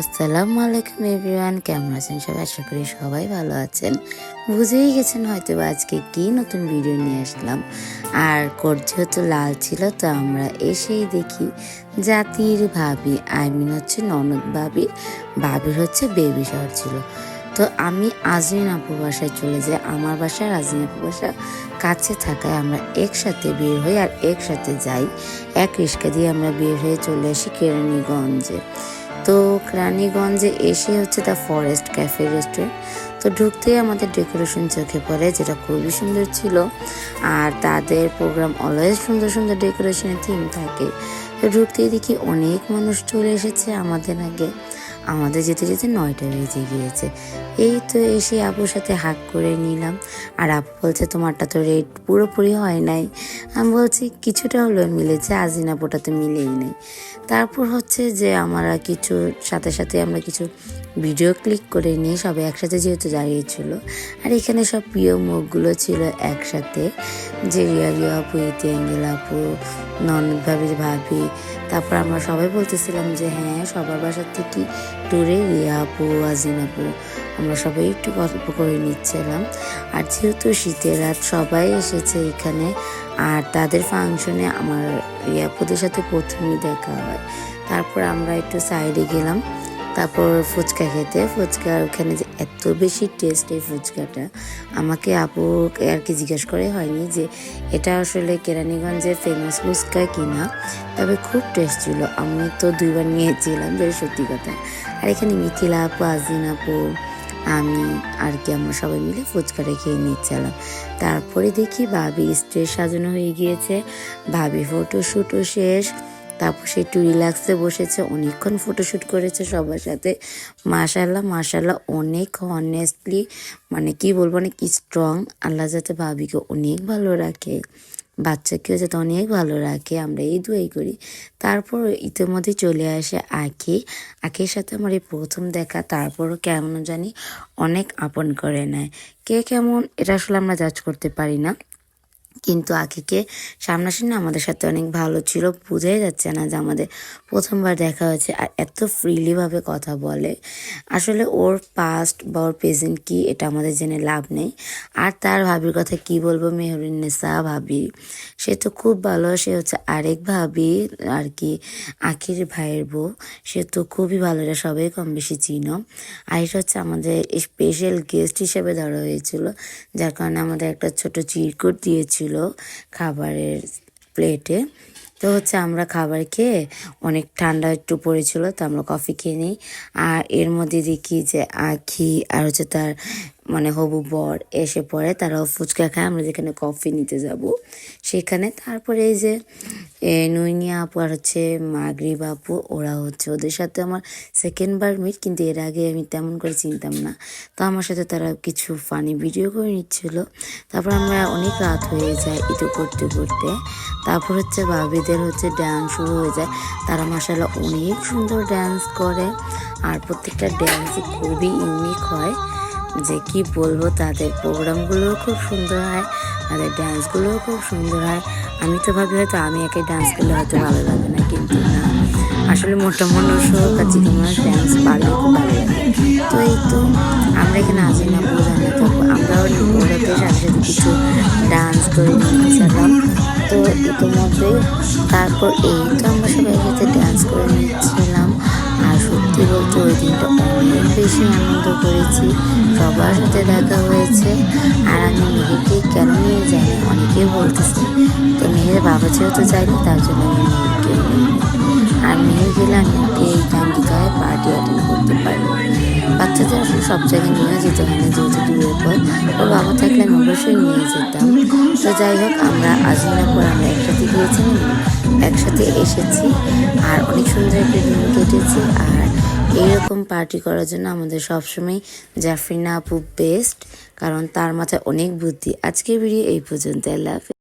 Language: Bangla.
আসসালামু আলাইকুম এভরিওয়ান, কেমন আছেন সবাই? আশা করি সবাই ভালো আছেন। বুঝেই গেছেন হয়তো আজকে কি নতুন ভিডিও নিয়ে আসলাম। আর কোট যেহেতু লাল ছিল, তো আমরা এসেই দেখি জাতির ভাবি আই মিন হচ্ছে ননদ ভাবি, ভাবির হচ্ছে বেবি শহর ছিল। তো আমি আজরিন আপুর বাসায় চলে যাই। আমার বাসায় আর আজরিন আপুর বাসা কাছে থাকায় আমরা একসাথে বের হই আর একসাথে যাই। এক রিক্সা দিয়ে আমরা বের হয়ে চলে আসি কেরানীগঞ্জে। তো রানীগঞ্জে এসে হচ্ছে দ্য ফরেস্ট ক্যাফে রেস্টুরেন্ট তো ঢুকতেই আমাদের ডেকোরেশন চোখে পড়ে, যেটা খুবই সুন্দর ছিল। আর তাদের প্রোগ্রাম অলওয়েজ সুন্দর সুন্দর ডেকোরেশনের থিম থাকে। তো ঢুকতেই দেখি অনেক মানুষ চলে এসেছে আমাদের আগে। আমাদের যেতে যেতে নয়টা বেজে গিয়েছে। এই তো এসে আপুর সাথে হাক করে নিলাম। আর আপু বলছে, তোমারটা তো রেট পুরোপুরি হয় নাই। আমি বলছি, কিছুটা হলেও মিলেছে আজিনা পোটা তো মিলেই নেই। তারপর হচ্ছে যে আমরা কিছু, সাথে সাথে আমরা কিছু ভিডিও ক্লিক করে নিয়ে সবাই একসাথে যেহেতু দাঁড়িয়েছিল, আর এখানে সব প্রিয় মুখগুলো ছিল একসাথে। যে রিয়া রিয়া আপু, ইতি অ্যাঙ্গেল আপু, ননদ ভাবির ভাবি, তারপর আমরা সবাই বলতেছিলাম যে হ্যাঁ সবার বাসার থেকে ট্যুরে রিয়া আপু আজিন আপু, আমরা সবাই একটু গল্প করে নিচ্ছিলাম। আর যেহেতু শীতের রাত, সবাই এসেছে এখানে। আর তাদের ফাংশনে আমার রিয়াপুদের সাথে প্রথমেই দেখা হয়। তারপর আমরা একটু সাইডে গেলাম। তারপর ফুচকা খেতে। ফুচকা ওখানে যে এত বেশি টেস্ট এই ফুচকাটা, আমাকে আপুকে আর কি জিজ্ঞেস করে হয়নি যে এটা আসলে কেরানীগঞ্জের ফেমাস ফুচকা কিনা, তবে খুব টেস্ট ছিল। আমি তো দুইবার নিয়েছিলাম যে সত্যি কথা। আর এখানে মিথিলা আপু, আজিন আপু, আমি আর কি আমরা সবাই মিলে ফুচকাটা খেয়ে নিচ্ছিলাম। তারপরে দেখি ভাবি স্টেজ সাজানো হয়ে গিয়েছে। ভাবি ফটোশ্যুটও শেষ। তারপর সে একটু রিল্যাক্সে বসেছে, অনেকক্ষণ ফটোশ্যুট করেছে সবার সাথে। মাশাল্লাহ মাশাল্লাহ অনেক অনেস্টলি মানে কি বলব, অনেক স্ট্রং আল্লাহ যাতে ভাবিকে অনেক ভালো রাখে, বাচ্চাকেও যাতে অনেক ভালো রাখে, আমরা এই দুয়াই করি। তারপর ইতিমধ্যে চলে আসে আঁকি আঁকির সাথে আমার এই প্রথম দেখা, তারপরও কেমন জানি অনেক আপন করে নেয়। কে কেমন, এটা আসলে আমরা জাজ করতে পারি না। কিন্তু আখিকে সামনাসামনি আমাদের সাথে অনেক ভালো ছিল। বোঝাই যাচ্ছে না যে আমাদের প্রথমবার দেখা হয়েছে আর এত ফ্রিলিভাবে কথা বলে। আসলে ওর পাস্ট বা ওর প্রেজেন্ট কী এটা আমাদের জেনে লাভ নেই। আর তার ভাবির কথা কি বলব? মেহরিন নেসা ভাবি। সে তো খুব ভালো, সে হচ্ছে আরেক ভাবি আর কি, আখির ভাইয়ের বউ। সে তো খুবই ভালো, এটা সবাই কম বেশি চিনো। আর এটা হচ্ছে আমাদের স্পেশাল গেস্ট হিসেবে ধরা হয়েছিল, যার কারণে আমাদের একটা ছোট চিরকুট দিয়েছিল। খাবারের প্লেটে। তো হচ্ছে আমরা খাবার খেয়ে অনেক ঠান্ডা একটু পড়েছিল, তো আমরা কফি খেয়ে নিই। আর এর মধ্যে দেখি যে আখি আর হচ্ছে তার মানে হবু বর এসে পড়ে, তারাও ফুচকা খায়, আমরা যেখানে কফি নিতে যাব সেখানে। তারপরে এই যে নৈনিয়া আপু আর হচ্ছে মাগরিব আপু, ওরা হচ্ছে ওদের সাথে আমার সেকেন্ড বার মিট কিন্তু এর আগে আমি তেমন করে চিনতাম না। তো আমার সাথে তারা কিছু ফানি ভিডিও করে নিচ্ছিল। তারপর আমরা অনেক রাত হয়ে যায় ইতো করতে করতে। তারপর হচ্ছে বাবিদের হচ্ছে ড্যান্স শুরু হয়ে যায়। তারা মাসাল্লাহ অনেক সুন্দর ডান্স করে। আর প্রত্যেকটা ড্যান্সই খুবই ইউনিক হয়। যে কি বলব, তাদের প্রোগ্রামগুলোও খুব সুন্দর হয়, তাদের ডান্সগুলোও খুব সুন্দর হয়। আমি তো ভাবি হয়তো আমি একে ডান্স করলে হয়তো ভালো লাগে না, কিন্তু না। আসলে মোটা মানুষ হোক মানুষ ডান্স ভালো তো এই তো আমরা এখানে আছি না বোঝানো তো আমরাও ওদের সাথে সাথে কিছু ডান্স করে নিচ্ছিলাম তো ইতিমধ্যেই তারপর এই তো আমরা সবাই সাথে ডান্স করে নিচ্ছিলাম। আর সত্যি বলতে ওই দিনটা অনেক বেশি আনন্দ করেছি। সবার সাথে দেখা হয়েছে। আর আমি মেহেরকে কেন নিয়ে যাই অনেকেই বলতেছে তো মেহের বাবা যেহেতু যায়নি, তার জন্য আমি নিয়ে আর মেহের গেলে আমি ওকে এই টাইমটায় পার্টি অ্যাটেন্ড করতে পারি বাচ্চাদের আসলে সব জায়গায় নিয়ে যেতে হয় না, যেহেতু দূরের পর ওর বাবা থাকলে আমি অবশ্যই নিয়ে যেতাম। তো যাই হোক, আমরা আজমিনার পর আমরা একসাথে গিয়েছিলাম, একসাথে এসেছি। আর অনেক সুন্দর একটা দিন কেটেছে। আর এইরকম পার্টি করার জন্য আমাদের সবসময় জাফরিনা আপু বেস্ট কারণ তার মাথায় অনেক বুদ্ধি আজকের ভিডিও এই পর্যন্ত, আল্লাহ।